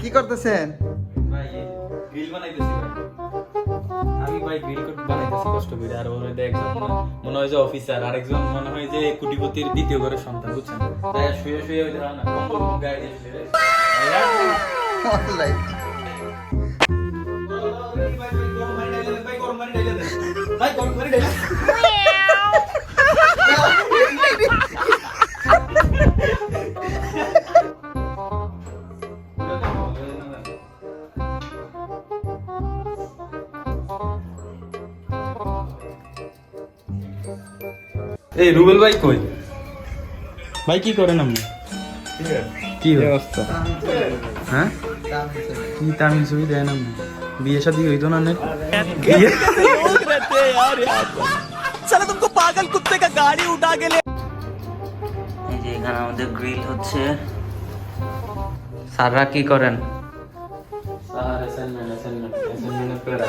কি করতেছেন? ভাই গ্রিল বানাইতেছি আমি ভাই গ্রিল বানাইতেছি কষ্ট করে। আর ওর একজন মনে- হয় যে অফিসার আর একজন মনে হয় যে কুটিপতির দ্বিতীয় ঘরের সন্তান বুঝছেন? তাই শুয়ে শুয়ে ওই না কম্বল গায়ে দিয়ে শুয়ে রয়েছে। Alright. ভাই গরম পানি ঢেলে দেন। এই রুবেল ভাই কই? ভাই কি করেন আপনি? কি অবস্থা? হ্যাঁ? কি তামিল ছবি দেন আপনি? বিয়ে শাদী হইতো না নে? বিয়ে এই যে এখানে আমাদের গ্রিল হচ্ছে। স্যাররা কি করেন? স্যার অ্যাসাইনমেন্ট অ্যাসাইনমেন্ট অ্যাসাইনমেন্টের প্যারা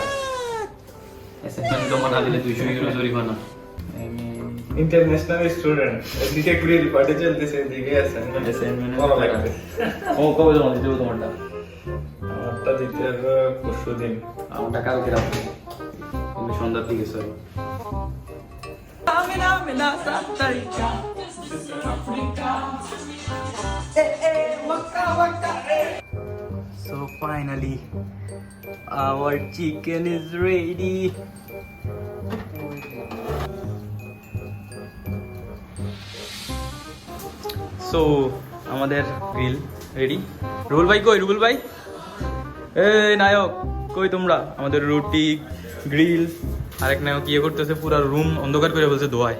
অ্যাসাইনমেন্ট জমা না দিলে দুইশো ইউরো জরিমানা। ইন্টারন্যাশনাল স্টুডেন্ট এদিকে গ্রিল পার্টি চলতেছে এদিকে অ্যাসাইনমেন্ট Assignment করা লাগবে ও কবে জমা দিতে হবে তোমারটা আমারটা দিতে হবে পরশু দিন আমারটা কালকে রাখবো তুমি সন্ধ্যার দিকে sir So finally, our chicken is ready. So আমাদের গ্রিল রেডি রুবুল ভাই কই? রুবুল ভাই? এ নায়ক, কই তোমরা? আমাদের রুটি গ্রিল আরেক নায়ক ইয়ে করতেছে, পুরো রুম অন্ধকার করে বলছে দোয়ায়।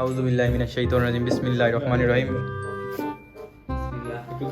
আউযুবিল্লাহি মিনাশ শাইতানির রাজিম, বিসমিল্লাহির রহমানির রহিম। একটু